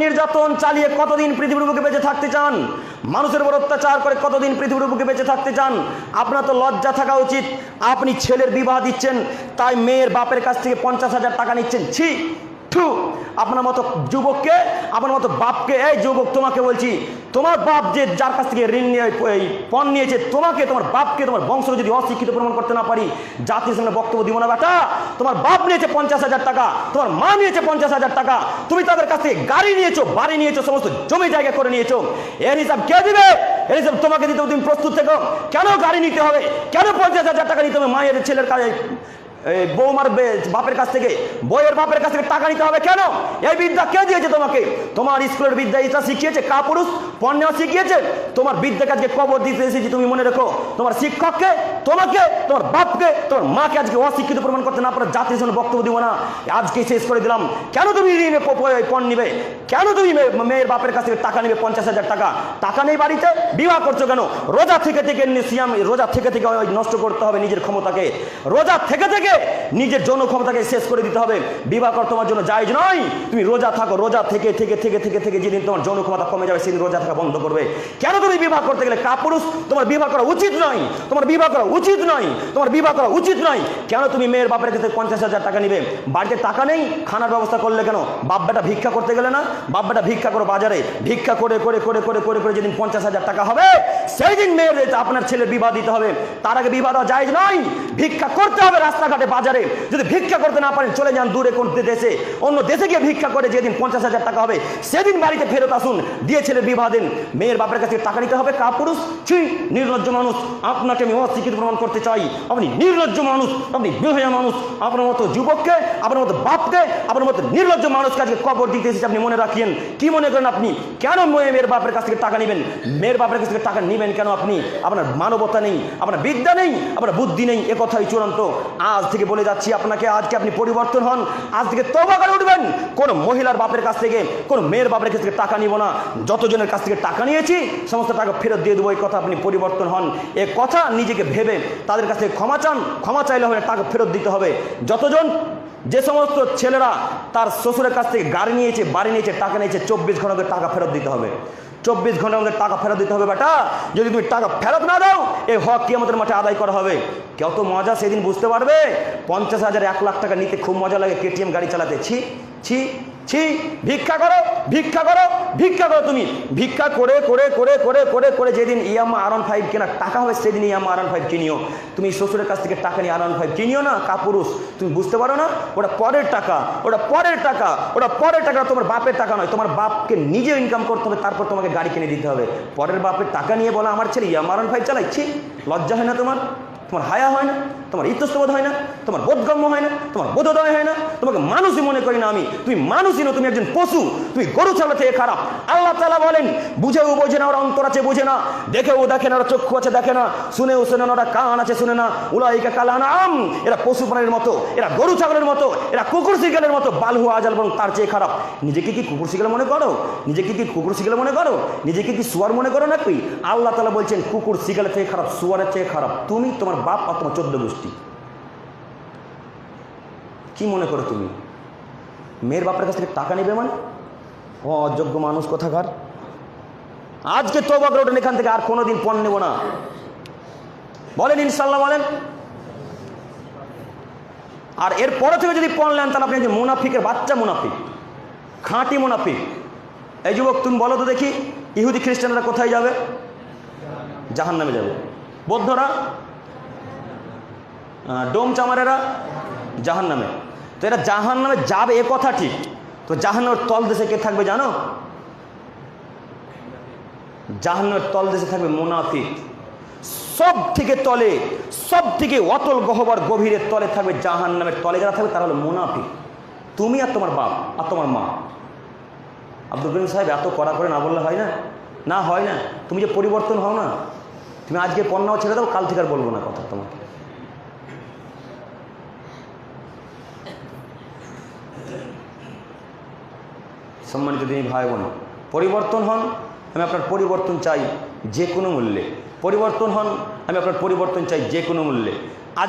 নির্যাতন চালিয়ে কতদিন পৃথিবীর বুকে বেঁচে থাকতে চান? মানুষের উপর অত্যাচার করে কতদিন পৃথিবীর বুকে বেঁচে থাকতে চান? আপনার তো লজ্জা থাকা উচিত। আপনি ছেলের বিবাহ দিচ্ছেন, তাই মেয়ের বাপের কাছ থেকে পঞ্চাশ হাজার টাকা নিচ্ছেন। ছি! থু আপনার মতো যুবককে, আপনার মতো বাপকে, এই যুবক তোমাকে বলছি, তোমার বাপ যে যার কাছ থেকে ঋণ নিয়ে, এই পণ নিয়েছে, তোমাকে, তোমার বাপকে, তোমার বংশ যদি অশিক্ষিত প্রমাণ করতে না পারি, জাতির সামনে বক্তব্য দিব না, বেটা। তোমার বাপ নিয়েছে পঞ্চাশ হাজার টাকা, তোমার মা নিয়েছে পঞ্চাশ হাজার টাকা, তুমি তাদের কাছ থেকে গাড়ি নিয়েছো, বাড়ি নিয়েছো, সমস্ত জমি জায়গা করে নিয়েছো। এর হিসাব কে দিবে? এর হিসাব তোমাকে দিতে তুমি প্রস্তুত থেকো। কেন গাড়ি নিতে হবে? কেন পঞ্চাশ হাজার টাকা নিতে হবে? মায়ের ছেলের এই বৌমার বাপের কাছ থেকে, বইয়ের বাপের কাছ থেকে টাকা নিতে হবে কেন? এই বিদ্যা কে দিয়েছে তোমাকে? তোমার স্কুলের বিদ্যা এটা শিখিয়েছে কা পুরুষ পণ্য শিখিয়েছে। তোমার বিদ্যাকে আজকে কবর দিতে এসেছি, তুমি মনে রেখো। তোমার শিক্ষককে, তোমাকে, তোমার বাপকে, তোমার মাকে আজকে অশিক্ষিত প্রমাণ করতে না পারে, জাতির জন্য বক্তব্য দিব না। আজকে শেষ করে দিলাম। কেন তুমি ঋণে পণ নিবে? কেন তুমি মেয়ের বাপের কাছ থেকে টাকা নিবে, পঞ্চাশ হাজার টাকা? টাকা নেই বাড়িতে, বিবাহ করছ কেন? রোজা থেকে থেকে নি- সিয়াম রোজা থেকে থেকে নষ্ট করতে হবে নিজের ক্ষমতাকে। রোজা থেকে থেকে নিজের যৌন ক্ষমতাকে শেষ করে দিতে হবে। বিবাহ কর তোমার জন্য জায়জ নয়। তুমি রোজা থাকো, রোজা থেকে থেকে থেকে থেকে থেকে যেদিন তোমার যৌন ক্ষমতা কমে যাবে, সেদিন রোজা থাকা বন্ধ করবে। কেন তুমি বিবাহ করতে গেলে কাপুরুষ? তোমার বিবাহ করা উচিত নয়। তোমার বিবাহ করা উচিত নয়। তোমার বিবাহ করা উচিত নয়। কেন তুমি মেয়ের বাপের কাছে পঞ্চাশ হাজার টাকা নিবে? বাড়িতে টাকা নেই? খানার ব্যবস্থা করলে কেন? বাপ বেটা ভিক্ষা করতে গেলে না? বাপ বেটা ভিক্ষা করো বাজারে। ভিক্ষা করে করে করে করে করে করে যেদিন পঞ্চাশ হাজার টাকা হবে সেই দিন মেয়ের আপনার ছেলের বিবাহ দিতে হবে। তার আগে বিবাহ দেওয়া যায় নয়। ভিক্ষা করতে হবে, রাস্তাঘাটে বাজারে যদি ভিক্ষা করতে না পারেন, চলে যান দূরে কোন দেশে। অন্য দেশে গিয়ে ভিক্ষা করে যেদিন পঞ্চাশ হাজার টাকা হবে, সেদিন বাড়িতে ফেরত আসুন। দিয়ে ছেলের বিবাহ দিন। মেয়ের বাপের কাছে টাকা নিতে হবে কা পুরুষ ছি, নির্লজ্জ মানুষ। আপনাকে আমি অস্বীকৃত প্রমাণ করতে চাই। আপনি নির্লজ্জ মানুষ, আপনি বেহয়া মানুষ। আপনার মতো যুবককে, আপনার মতো বাপকে, আপনার মতো নির্লজ্জ মানুষকে আজকে কবর দিতে এসেছে আপনি মনে রাখিয়েন। কি মনে করেন আপনি? কেন মেয়ে মেয়ের বাপের কাছ থেকে টাকা নেবেন? মেয়ের বাপের কাছ থেকে টাকা নেবেন কেন আপনি? আপনার মানবতা নেই, আপনার বিদ্যা নেই, আপনার বুদ্ধি নেই, এ কথাই চূড়ান্ত। আজ থেকে বলে যাচ্ছি, আপনাকে আজকে আপনি পরিবর্তন হন। আজ থেকে তবা করে উঠবেন। কোন মহিলার বাপের কাছ থেকে, কোন মেয়ের বাপের কাছ থেকে টাকা নিব না। যতজনের কাছ থেকে টাকা নিয়েছি, সমস্ত টাকা ফেরত দিয়ে দেবো। এই কথা আপনি পরিবর্তন হন। এ কথা নিজেকে ভেবে তাদের কাছ থেকে ক্ষমা চান। ক্ষমা চাইলে হবে টাকা ফেরত দিতে হবে। যতজন যে সমস্ত ছেলেরা তার শ্বশুরের কাছ থেকে গাড়ি নিয়েছে, বাড়ি নিয়েছে, টাকা নিয়েছে, চব্বিশ ঘণ্টা টাকা ফেরত দিতে হবে। চব্বিশ ঘণ্টা আমাদের টাকা ফেরত দিতে হবে, বেটা। যদি তুমি টাকা ফেরত না দাও, এই হক কি আমাদের মাঠে আদায় করা হবে। কত মজা সেদিন বুঝতে পারবে? পঞ্চাশ হাজার এক লাখ টাকা নিতে খুব মজা লাগে, কেটিএম গাড়ি চালাতে। ছি ছি। ছি, ভিক্ষা করো ভিক্ষা করো ভিক্ষা করো তুমি। ভিক্ষা করে করে করে করে করে করে যেদিন ইয়ামা আর ফাইভ কেনার টাকা হবে, সেদিন ইয়ামা আর ফাইভ কিনিও। তুমি শ্বশুরের কাছ থেকে টাকা নিয়ে আর ফাইভ কিনিও না, কাপুরুষ। তুমি বুঝতে পারো না? ওটা পরের টাকা, ওটা পরের টাকা, ওটা পরের টাকা তোমার বাপের টাকা নয়, তোমার বাপকে নিজে ইনকাম করতে হবে, তারপর তোমাকে গাড়ি কিনে দিতে হবে। পরের বাপের টাকা নিয়ে বলা, আমার ছেলে ইয়ামা আর ফাইভ চালাইছি লজ্জা হয় না তোমার? তোমার হায়া হয় না? তোমার ইতস্তবোধ হয় না, তোমার বোধগম্য হয় না, তোমার বোধোদয় হয় না। তোমাকে মানুষই মনে করি না আমি। তুমি মানুষই না, তুমি একজন পশু। তুমি গরু চালা থেকে খারাপ। আল্লাহ তালা বলেন, বুঝেও বোঝে না, ওরা অন্তর আছে, বোঝে না। দেখেও দেখে না, ওরা চক্ষু আছে, দেখে না। শুনেও শুনে না, ওরা কান আছে, শুনে না। উলাইকা কালা নাম এরা পশু প্রাণীর মতো, এরা গরু ছাগলের মতো, এরা কুকুর শিকালের মতো। বালহু আজাল এবং তার চেয়ে খারাপ। নিজেকে কি কুকুর শিকাল মনে করো? নিজেকে কি কুকুর শিকাল মনে করো? নিজেকে কি সুয়ার মনে করো নাকি? আল্লাহ তালা বলছেন, কুকুর শিকালের থেকে খারাপ সুয়ারের থেকে খারাপ। তুমি তোমার বাপ আর তোমার চোদ্দ গোষ্ঠী। কি মনে করো তুমি? মেয়ের বাপের কাছ থেকে টাকা নেবে মানে? ও অযোগ্য মানুষ কোথাকার? আজকে তো বাকর ওঠেন এখান থেকে, আর কোনোদিন পণ নেব না। বলেন ইনশাল্লাহ বলেন। আর এর পরে থেকে যদি পণ নেন, তাহলে আপনি একজন মুনাফিকের বাচ্চা মুনাফিক, খাঁটি মুনাফিক। এই যুবক, তুমি বলো তো দেখি, ইহুদি খ্রিস্টানরা কোথায় যাবে? জাহান নামে যাবে। বৌদ্ধরা? ডোম চামারেরা জাহান নামে তো এরা জাহান নামে যাবে, এ কথা ঠিক। তো জাহান্নামের তল দেশে কে থাকবে জানো? জাহান্নামের তল দেশে থাকবে মুনাফিক। সব থেকে তলে সব থেকে অতল গহবর গভীরের তলে থাকবে জাহান নামের তলে। যারা থাকবে তারা হলো মুনাফিক। তুমি আর তোমার বাপ আর তোমার মা। আব্দুল করিম সাহেব, এত কড়া করে না বললে হয় না? না, হয় না। তুমি যে পরিবর্তন হও না। তুমি আজকে পণ্যাও ছেড়ে দাও, কাল থেকে আর বলব না কথা তোমাকে। সম্মানিত তিনি ভাই বোন, পরিবর্তন হন, আমি আপনার পরিবর্তন চাই যে কোনো মূল্যে। পরিবর্তন হন, আমি আপনার পরিবর্তন চাই যে কোনো মূল্যে। আজ